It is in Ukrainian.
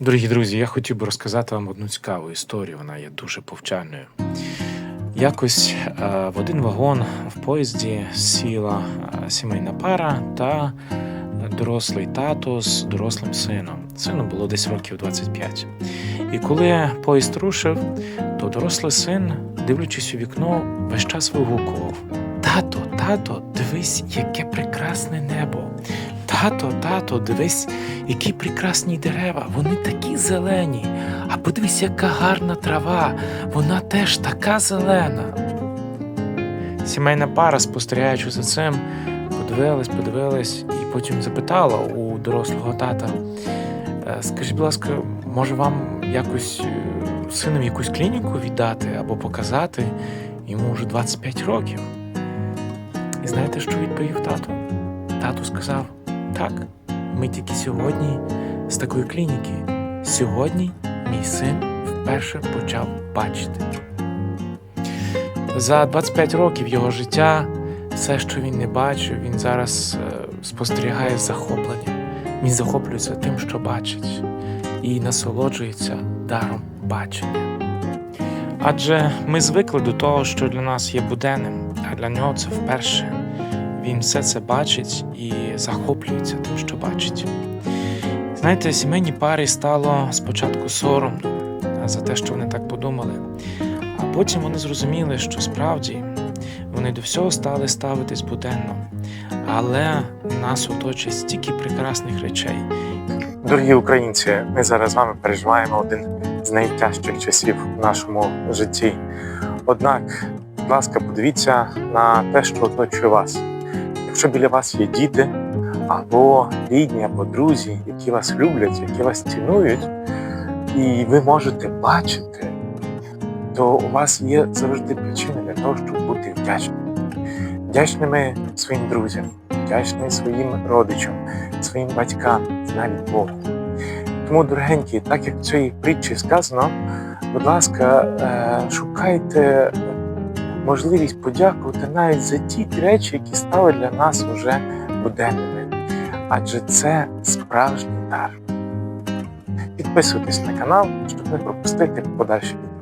Дорогі друзі, я хотів би розказати вам одну цікаву історію. Вона є дуже повчальною. Якось е, в один вагон в поїзді сіла е, сімейна пара та дорослий тато з дорослим сином. Сину було десь років 25. І коли поїзд рушив, то дорослий син, дивлячись у вікно, весь час вигукував: Тато, тато, дивись, яке прекрасне небо. Тато, тато, дивись, які прекрасні дерева, вони такі зелені. А подивись, яка гарна трава, вона теж така зелена. Сімейна пара, спостерігаючи за цим, подивилась, подивилась і потім запитала у дорослого тата: «Е, Скажіть, будь ласка, може вам якось е, сином якусь клініку віддати або показати? Йому вже 25 років. І знаєте, що відповів тато? Тато сказав: так, ми тільки сьогодні з такої клініки. Сьогодні мій син вперше почав бачити. За 25 років його життя, все, що він не бачив, він зараз е, спостерігає з захопленням. Він захоплюється тим, що бачить, і насолоджується даром бачення. Адже ми звикли до того, що для нас є буденним, а для нього це вперше. Він все це бачить і захоплюється тим, що бачить. Знаєте, сімейній парі стало спочатку соромно за те, що вони так подумали, а потім вони зрозуміли, що справді вони до всього стали ставитись буденно, але нас оточує стільки прекрасних речей. Дорогі українці, ми зараз з вами переживаємо один з найтяжчих часів в нашому житті. Однак, будь ласка, подивіться на те, що оточує вас. Якщо біля вас є діти, або рідні, або друзі, які вас люблять, які вас цінують, і ви можете бачити, то у вас є завжди причини для того, щоб бути вдячними. Вдячними своїм друзям, вдячними своїм родичам, своїм батькам, навіть Богу. Тому, дорогенькі, так як в цій притчі сказано, будь ласка, е, шукайте можливість подякувати навіть за ті речі, які стали для нас уже буденними. Адже це справжній дар. Підписуйтесь на канал, щоб не пропустити подальші відео.